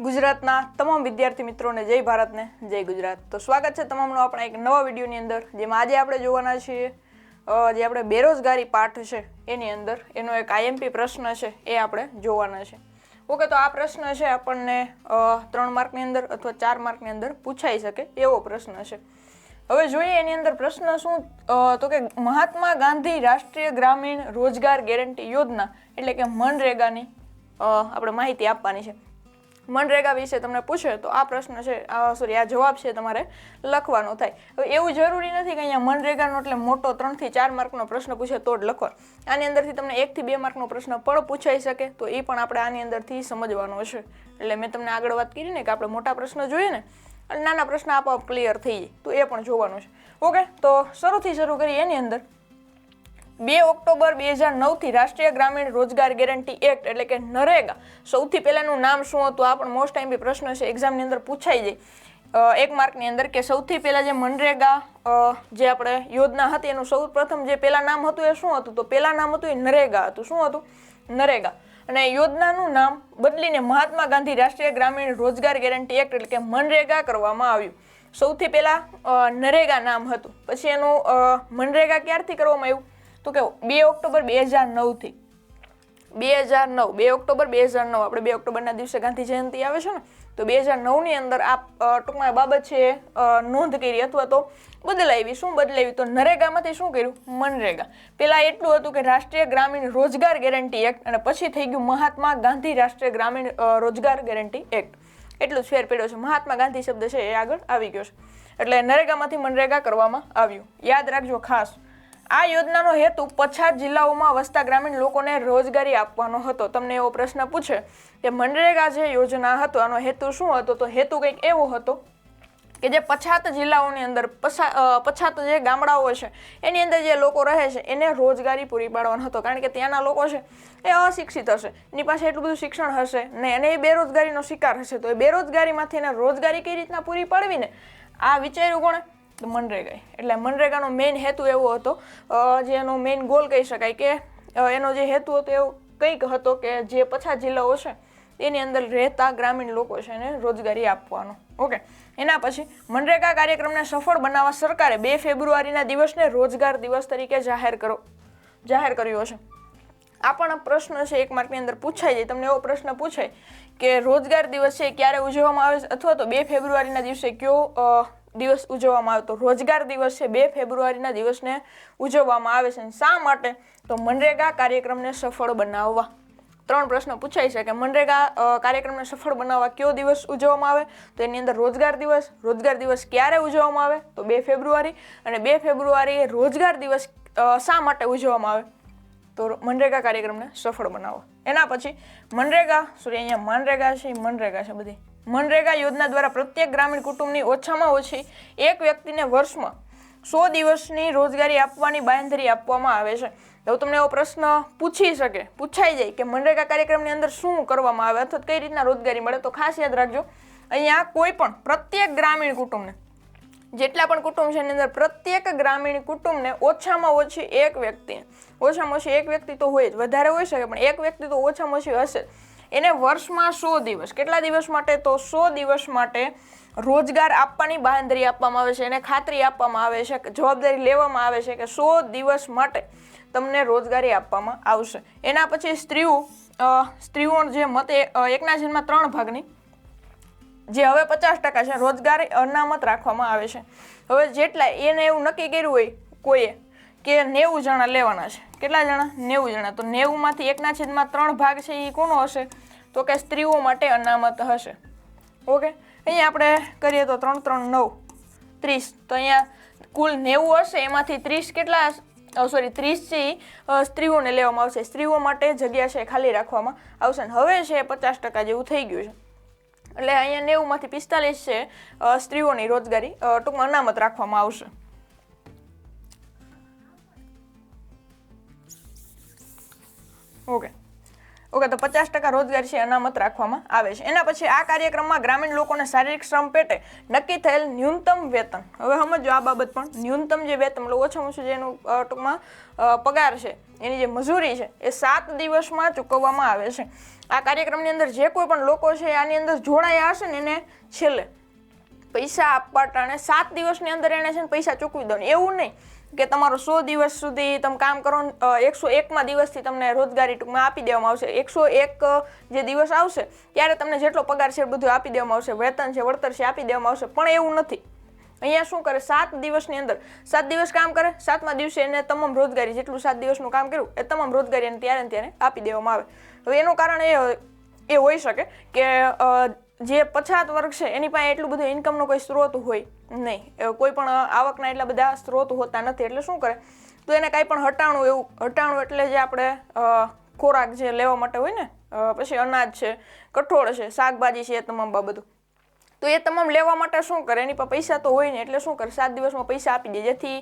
ગુજરાતના તમામ વિદ્યાર્થી મિત્રોને જય ભારતને, જય ગુજરાત. તો સ્વાગત છે તમામનું આપણા એક નવા વિડીયોની અંદર, જેમાં આજે આપણે જોવાના છીએ જે આપણે બેરોજગારી પાઠ છે, એની અંદર, એનો એક આઈએમપી પ્રશ્ન છે, એ આપણે જોવાના છે. ઓકે, તો આ પ્રશ્ન છે આપણને ત્રણ માર્કની અંદર અથવા ચાર માર્કની અંદર પૂછાઈ શકે એવો પ્રશ્ન છે. હવે જોઈએ એની અંદર પ્રશ્ન શું તો કે મહાત્મા ગાંધી રાષ્ટ્રીય ગ્રામીણ રોજગાર ગેરંટી યોજના, એટલે કે મનરેગાની આપણે માહિતી આપવાની છે. મનરેગા વિશે તમને પૂછે તો આ પ્રશ્ન છે સોરી આ જવાબ છે તમારે લખવાનો થાય. હવે એવું જરૂરી નથી કે અહીંયા મનરેગાનો એટલે મોટો ત્રણથી ચાર માર્કનો પ્રશ્ન પૂછે તો જ લખો. આની અંદરથી તમને એકથી બે માર્કનો પ્રશ્ન પણ પૂછાઈ શકે, તો એ પણ આપણે આની અંદરથી સમજવાનો છે એટલે મેં તમને આગળ વાત કરી ને કે આપણે મોટા પ્રશ્ન જોઈએ ને, અને નાના પ્રશ્ન આપોઆપ ક્લિયર થઈ જાય, તો એ પણ જોવાનું છે. ઓકે તો શરૂથી શરૂ કરીએ એની અંદર. બે ઓક્ટોબર બે હજાર નવથી રાષ્ટ્રીય ગ્રામીણ રોજગાર ગેરંટી એક્ટ એટલે કે નરેગા, સૌથી પહેલાંનું નામ શું હતું? આ પણ મોસ્ટ ટાઈમ બી પ્રશ્ન છે. એક્ઝામની અંદર પૂછાઈ જાય. એક માર્કની અંદર કે સૌથી પહેલાં જે મનરેગા જે આપણે યોજના હતી એનું સૌ પ્રથમ જે પહેલાં નામ હતું એ શું હતું? તો પહેલાં નામ હતું એ નરેગા હતું. શું હતું? નરેગા. અને યોજનાનું નામ બદલીને મહાત્મા ગાંધી રાષ્ટ્રીય ગ્રામીણ રોજગાર ગેરંટી એક્ટ એટલે કે મનરેગા કરવામાં આવ્યું. સૌથી પહેલાં નરેગા નામ હતું. પછી એનું મનરેગા ક્યારથી કરવામાં આવ્યું? તો કે બે ઓક્ટોબર બે હજાર નવથી. બે હજાર નવ, બે ઓક્ટોબર બે હજાર નવ. આપણે બે ઓક્ટોબરના દિવસે ગાંધી જયંતિ આવે છે ને, તો બે હજાર નવની અંદર આ ટૂંકમાં બાબત છે નોંધ કરી અથવા તો બદલાવી. શું બદલાવી? તો નરેગામાંથી શું કર્યું? મનરેગા. પહેલાં એટલું હતું કે રાષ્ટ્રીય ગ્રામીણ રોજગાર ગેરંટી એક્ટ અને પછી થઈ ગયું મહાત્મા ગાંધી રાષ્ટ્રીય ગ્રામીણ રોજગાર ગેરંટી એક્ટ. એટલું ફેર પડ્યો છે. મહાત્મા ગાંધી શબ્દ છે એ આગળ આવી ગયો છે. એટલે નરેગામાંથી મનરેગા કરવામાં આવ્યું. યાદ રાખજો ખાસ. આ યોજનાનો હેતુ પછાત જિલ્લાઓમાં વસતા ગ્રામીણ લોકોને રોજગારી આપવાનો હતો. તમને એવો પ્રશ્ન પૂછે કે મનરેગા જે યોજના હતો, આનો હેતુ શું હતો? તો હેતુ કંઈક એવો હતો કે જે પછાત જિલ્લાઓની અંદર પછા પછાત જે ગામડાઓ છે, એની અંદર જે લોકો રહે છે, એને રોજગારી પૂરી પાડવાનો હતો. કારણ કે ત્યાંના લોકો છે, એ અશિક્ષિત હશે. એની પાસે એટલું બધું શિક્ષણ હશે ને એને એ બેરોજગારીનો શિકાર હશે. તો એ બેરોજગારીમાંથી એને રોજગારી કઈ રીતના પૂરી પાડવી ને? આ વિચાર્યું કોણે? મનરેગા એટલે મનરેગાનો મેઇન હેતુ એવો હતો જે એનો મેઇન ગોલ કહી શકાય કે એનો જે હેતુ હતો એવો કંઈક હતો કે જે પછાત જિલ્લાઓ છે, એની અંદર રહેતા ગ્રામીણ લોકો છે એને રોજગારી આપવાનો. ઓકે. એના પછી મનરેગા કાર્યક્રમને સફળ બનાવવા સરકારે બે ફેબ્રુઆરીના દિવસને રોજગાર દિવસ તરીકે જાહેર કરો, જાહેર કર્યો છે. આ પણ પ્રશ્ન છે, એક માર્કની અંદર પૂછાય જાય. તમને એવો પ્રશ્ન પૂછાય કે રોજગાર દિવસ છે ક્યારે ઉજવવામાં આવે છે? અથવા તો બે ફેબ્રુઆરીના દિવસે કયો દિવસ ઉજવવામાં આવે તો રોજગાર દિવસ છે. બે ફેબ્રુઆરીના દિવસને ઉજવવામાં આવે છે શા માટે? તો મનરેગા કાર્યક્રમને સફળ બનાવવા. ત્રણ પ્રશ્નો પૂછાય છે કે મનરેગા કાર્યક્રમને સફળ બનાવવા કયો દિવસ ઉજવવામાં આવે? તો એની અંદર રોજગાર દિવસ રોજગાર દિવસ ક્યારે ઉજવવામાં આવે? તો બે ફેબ્રુઆરી અને બે ફેબ્રુઆરીએ રોજગાર દિવસ શા માટે ઉજવવામાં આવે? તો મનરેગા કાર્યક્રમને સફળ બનાવો. એના પછી મનરેગા, સોરી, અહીંયા મનરેગા છે મનરેગા છે બધી. મનરેગા યોજના દ્વારા પ્રત્યેક ગ્રામીણ કુટુંબની ઓછામાં ઓછી એક વ્યક્તિને વર્ષમાં સો દિવસની રોજગારી આપવાની બાંધરી આપવામાં આવે છે. તો તમને એવો પ્રશ્ન પૂછી શકે, પૂછાઈ જાય કે મનરેગા કાર્યક્રમની અંદર શું કરવામાં આવે અથવા કઈ રીતના રોજગારી મળે, તો ખાસ યાદ રાખજો, અહીંયા કોઈ પણ પ્રત્યેક ગ્રામીણ કુટુંબને, જેટલા પણ કુટુંબ છે એની અંદર પ્રત્યેક ગ્રામીણ કુટુંબને ઓછામાં ઓછી એક વ્યક્તિ, ઓછામાં ઓછી એક વ્યક્તિ તો હોય જ, વધારે હોઈ શકે, પણ એક વ્યક્તિ તો ઓછામાં ઓછી હશે. એને વર્ષમાં સો દિવસ, કેટલા દિવસ માટે? તો સો દિવસ માટે રોજગાર આપવાની બાંધરી આપવામાં આવે છે, એને ખાતરી આપવામાં આવે છે જવાબદારી લેવામાં આવે છે કે સો દિવસ માટે તમને રોજગારી આપવામાં આવશે. એના પછી સ્ત્રીઓ સ્ત્રીઓ જે મતે એકના જન્મમાં ત્રણ ભાગની, જે હવે પચાસ ટકા છે, રોજગારી અનામત રાખવામાં આવે છે. હવે જેટલા એને એવું નક્કી કર્યું હોય કોઈએ કે નેવું જણા લેવાના છે? કેટલા જણા? નેવું જણા. તો નેવુંમાંથી એકના છેદમાં ત્રણ ભાગ છે એ કોનો હશે? તો કે સ્ત્રીઓ માટે અનામત હશે. ઓકે? અહીંયા આપણે કરીએ તો ત્રણ ત્રણ, નવ. ત્રીસ. તો અહીંયા કુલ નેવું હશે, એમાંથી ત્રીસ કેટલા સોરી ત્રીસ છે સ્ત્રીઓને લેવામાં આવશે. સ્ત્રીઓ માટે જગ્યા છે ખાલી રાખવામાં આવશે. હવે છે પચાસ ટકા જેવું થઈ ગયું છે. એટલે અહીંયા નેવુંમાંથી પિસ્તાલીસ છે સ્ત્રીઓની રોજગારી. ટૂંકમાં અનામત રાખવામાં આવશે. ઓકે ઓકે તો પચાસ ટકા રોજગારી છે અનામત રાખવામાં આવે છે. એના પછી આ કાર્યક્રમમાં ગ્રામીણ લોકોને શારીરિક શ્રમ પેટે નક્કી થયેલ ન્યૂનતમ વેતન. હવે સમજો આ બાબત પણ. ન્યૂનતમ જે વેતન ઓછામાં ઓછું જેનું ટૂંકમાં પગાર છે, એની જે મજૂરી છે, એ સાત દિવસમાં ચૂકવવામાં આવે છે. આ કાર્યક્રમની અંદર જે કોઈ પણ લોકો છે, આની અંદર જોડાયા હશે ને એને છેલ્લે પૈસા આપવા ટાણે સાત દિવસની અંદર એને છે ને પૈસા ચૂકવી દો એવું નહીં કે તમારો સો દિવસ સુધી તમે કામ કરો એકસો એકમાં દિવસથી તમને રોજગારી ટૂંકમાં આપી દેવામાં આવશે. એકસો એક જે દિવસ આવશે ત્યારે તમને જેટલો પગાર છે બધું આપી દેવામાં આવશે. વેતન છે, વળતર છે આપી દેવામાં આવશે. પણ એવું નથી. અહીંયા શું કરે? સાત દિવસની અંદર, સાત દિવસ કામ કરે, સાતમા દિવસે એને તમામ રોજગારી જેટલું સાત દિવસનું કામ કર્યું, એ તમામ રોજગારી એને ત્યારે ત્યારે આપી દેવામાં આવે. હવે એનું કારણ એ એ હોઈ શકે કે જે પછાત વર્ગ છે, એની પાસે એટલું બધું ઇન્કમનો કોઈ સ્ત્રોત હોય નહીં. કોઈ પણ આવકના એટલા બધા સ્ત્રોત હોતા નથી. એટલે શું કરે? તો એને કાંઈ પણ હટાણું એવું, હટાણું એટલે જે આપણે ખોરાક જે લેવા માટે હોય ને પછી અનાજ છે, કઠોળ છે, શાકભાજી છે એ તમામ બાબતો. તો એ તમામ લેવા માટે શું કરે? એની પાસે પૈસા તો હોય ને, એટલે શું કરે? સાત દિવસમાં પૈસા આપી દે, જેથી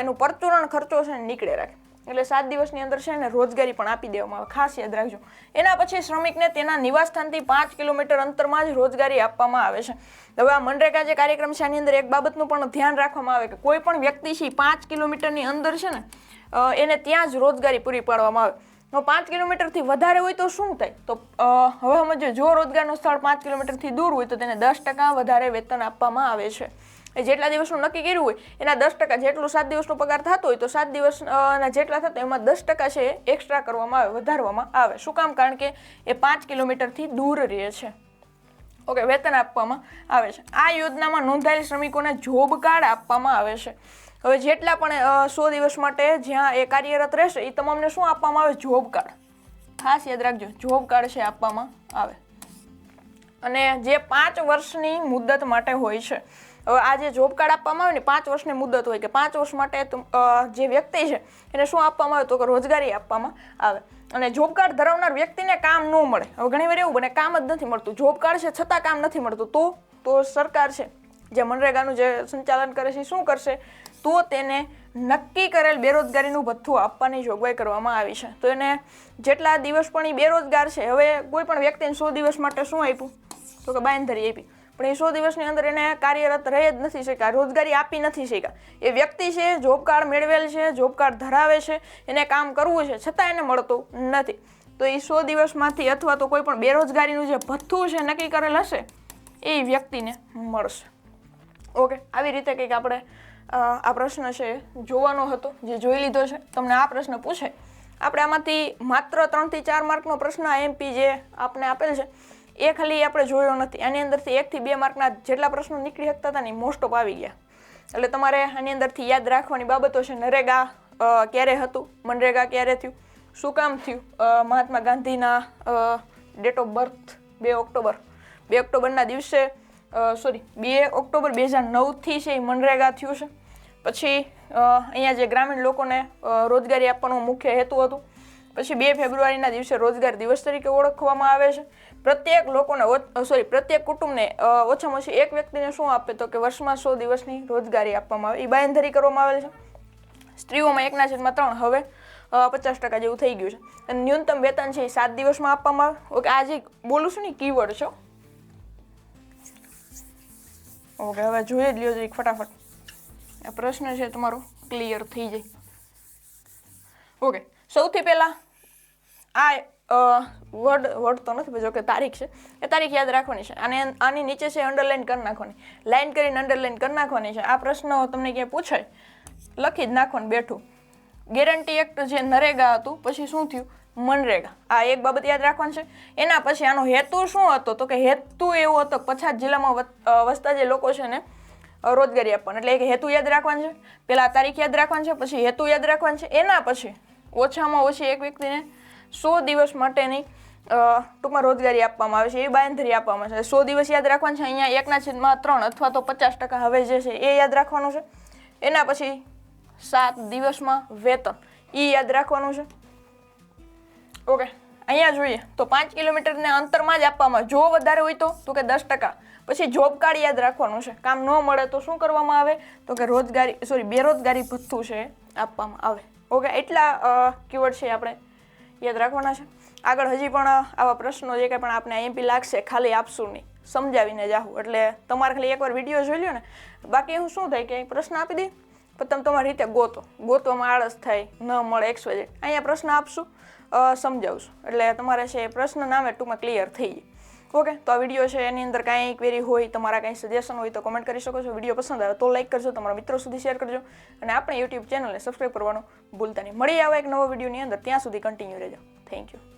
એનું પરચુરણ ખર્ચો છે ને નીકળે રાખે. એટલે સાત દિવસની અંદર છે ને રોજગારી પણ આપી દેવામાં આવે, ખાસ યાદ રાખજો. એના પછી શ્રમિકને તેના નિવાસસ્થાનથી પાંચ કિલોમીટર અંતરમાં જ રોજગારી આપવામાં આવે છે. હવે આ મનરેગા જે કાર્યક્રમ છે, આની અંદર એક બાબતનું પણ ધ્યાન રાખવામાં આવે કે કોઈ પણ વ્યક્તિ છે પાંચ કિલોમીટરની અંદર છે ને એને ત્યાં જ રોજગારી પૂરી પાડવામાં આવે. તો પાંચ કિલોમીટરથી વધારે હોય તો શું થાય? તો હવે સમજો, જો રોજગારનું સ્થળ પાંચ કિલોમીટરથી દૂર હોય તો તેને દસ ટકા વધારે વેતન આપવામાં આવે છે. એ જેટલા દિવસનું નક્કી કર્યું હોય એના દસ ટકા જેટલું સાત દિવસનો પગાર થતો હોય તો સાત દિવસ અ, જેટલા થતા એમાં દસ ટકા છે એક્સ્ટ્રા કરવામાં આવે વધારવામાં આવે. શું કામ? કારણ કે એ પાંચ કિલોમીટરથી દૂર રહે છે. ઓકે વેતન આપવામાં આવે છે. આ યોજનામાં નોંધાયેલ શ્રમિકોને જોબ કાર્ડ આપવામાં આવે છે. હવે જેટલા પણ સો દિવસ માટે જ્યાં એ કાર્યરત રહેશે એ તમામને શું આપવામાં આવે? Job card. ખાસ યાદ રાખજો જોબ કાર્ડ છે આપવામાં આવે. અને જે પાંચ વર્ષની મુદત માટે હોય છે આ જે જોબ કાર્ડ આપવામાં આવે ને, પાંચ વર્ષની મુદત હોય કે પાંચ વર્ષ માટે જે વ્યક્તિ છે, એને શું આપવામાં આવે? તો કે રોજગારી આપવામાં આવે. અને જોબ કાર્ડ ધરાવનાર વ્યક્તિને કામ ન મળે. હવે ઘણી વાર એવું બને, કામ જ નથી મળતું. જોબ કાર્ડ છે, છતાં કામ નથી મળતું. તો તો સરકાર છે, જે મનરેગાનું જે સંચાલન કરે છે, શું કરશે? તો તેને નક્કી કરેલ બેરોજગારીનું ભથ્થું આપવાની જોગવાઈ કરવામાં આવી છે. તો એને જેટલા દિવસ પણ એ બેરોજગાર છે, હવે કોઈ પણ વ્યક્તિને સો દિવસ માટે શું આપ્યું? તો કે બાંયધરી આપી. પણ એ સો દિવસની અંદર એને કાર્યરત રહી જ નથી શક્યા, રોજગારી આપી નથી શક્યા. એ વ્યક્તિ છે જોબ કાર્ડ મેળવેલ છે જોબ કાર્ડ ધરાવે છે, એને કામ કરવું છે, છતાં એને મળતું નથી. તો એ સો દિવસમાંથી અથવા તો કોઈ પણ બેરોજગારીનું જે ભથ્થું છે, નક્કી કરેલ હશે, એ વ્યક્તિને મળશે. ઓકે, આવી રીતે કંઈક આપણે આ પ્રશ્ન છે, જોવાનો હતો, જે જોઈ લીધો છે. તમને આ પ્રશ્ન પૂછે. આપણે આમાંથી માત્ર ત્રણથી ચાર માર્કનો પ્રશ્ન એમપી જે આપને આપેલ છે. એ ખાલી આપણે જોયો નથી. આની અંદરથી એકથી બે માર્કના જેટલા પ્રશ્નો નીકળી શકતા હતા ને મોસ્ટ ઓફ આવી ગયા. એટલે તમારે આની અંદરથી યાદ રાખવાની બાબતો છે, નરેગા ક્યારે હતું? મનરેગા ક્યારે થયું? શું કામ થયું? મહાત્મા ગાંધીના ડેટ ઓફ બર્થ બે ઓક્ટોબર. બે ઓક્ટોબરના દિવસે સોરી બે ઓક્ટોબર બે હજાર નવથી છે એ મનરેગા થયું છે. પછી અહીંયા જે ગ્રામીણ લોકોને રોજગારી આપવાનો મુખ્ય હેતુ હતું. પછી બે ફેબ્રુઆરીના દિવસે રોજગાર દિવસ તરીકે ઓળખવામાં આવે છે. પ્રત્યેક લોકોને સોરી પ્રત્યેક કુટુંબને ઓછામાં ઓછી એક વ્યક્તિને શું આપે તો કે વર્ષમાં સો દિવસની રોજગારી આપવામાં આવે. એ બાંયધરી કરવામાં આવેલ છે. સ્ત્રીઓમાં એકના છેદમાં ત્રણ. હવે પચાસ ટકા જેવું થઈ ગયું છે. અને ન્યૂનતમ વેતન છે એ સાત દિવસમાં આપવામાં આવે. ઓકે, આ જે બોલું છું ને કીવર્ડ છો ઓકે, હવે જોઈએ જ લ્યો જરીક ફટાફટ. આ પ્રશ્ન છે તમારો ક્લિયર થઈ જાય. ઓકે, સૌથી પહેલાં આ વર્ડ વર્ડ તો નથી જો કે તારીખ છે, એ તારીખ યાદ રાખવાની છે. અને આની નીચે છે અંડરલાઇન કરી નાખવાની. લાઇન કરીને અંડરલાઇન કરી નાખવાની છે. આ પ્રશ્ન તમને ક્યાંય પૂછાય, લખી જ નાખવાનું બેઠું. ગેરંટી એક્ટ જે નરેગા હતું, પછી શું થયું? મનરેગા. આ એક બાબત યાદ રાખવાની છે. એના પછી આનો હેતુ શું હતો? તો કે હેતુ એવો હતો પછાત જિલ્લામાં વસતા જે લોકો છે ને રોજગારી આપવાનું. એટલે એક હેતુ યાદ રાખવાનું છે. પહેલાં તારીખ યાદ રાખવાની છે, પછી હેતુ યાદ રાખવાનું છે. એના પછી ઓછામાં ઓછી એક વ્યક્તિને સો દિવસ માટેની ટૂંકમાં રોજગારી આપવામાં આવે છે એ બાંધરી આપવામાં આવે છે. સો દિવસ યાદ રાખવાનું છે, અહીંયા એકના છેદમાં ત્રણ અથવા તો પચાસ ટકા હવે જે છે એ યાદ રાખવાનું છે. એના પછી સાત દિવસમાં વેતન એ યાદ રાખવાનું છે. ઓકે, અહીંયા જોઈએ, તો પાંચ કિલોમીટરના અંતરમાં જ આપવામાં જો વધારે હોય તો તો કે દસ ટકા. પછી જોબ કાર્ડ યાદ રાખવાનું છે. કામ ન મળે તો શું કરવામાં આવે? તો કે રોજગારી સોરી બેરોજગારી ભથ્થું છે, આપવામાં આવે. ઓકે, એટલા કીવર્ડ છે આપણે. યાદ રાખવાના છે? આગળ હજી પણ આવા પ્રશ્નો જે કંઈ પણ આપણે આઈએમપી લાગશે, ખાલી આપશું નહીં સમજાવીને જાહું એટલે તમારે ખાલી એકવાર વીડિયો જોઈ લો ને. બાકી હું શું થાય કે પ્રશ્ન આપી દઈ પણ તમે તમારી રીતે ગોતો. ગોતવામાં આળસ થાય, ન મળે એક્સ વાય અહીંયા પ્રશ્ન આપશું સમજાવશું. એટલે તમારે છે એ પ્રશ્ન નામે ટૂંકમાં ક્લિયર થઈ જાય. ઓકે તો આ વીડિયો છે, એની અંદર કાંઈ ક્વેરી હોય, તમારા કાંઈ સજેશન હોય તો કમેન્ટ કરી શકો છો. વીડિયો પસંદ આવે તો લાઈક કરજો, તમારા મિત્રો સુધી શેર કરજો. અને આપણે યુટ્યુબ ચેનલને સબસ્ક્રાઈબ કરવાનું ભૂલતા નહીં. મળી આવે એક નવો વિડીયોની અંદર. ત્યાં સુધી કન્ટિન્યુ રહેજો. Thank you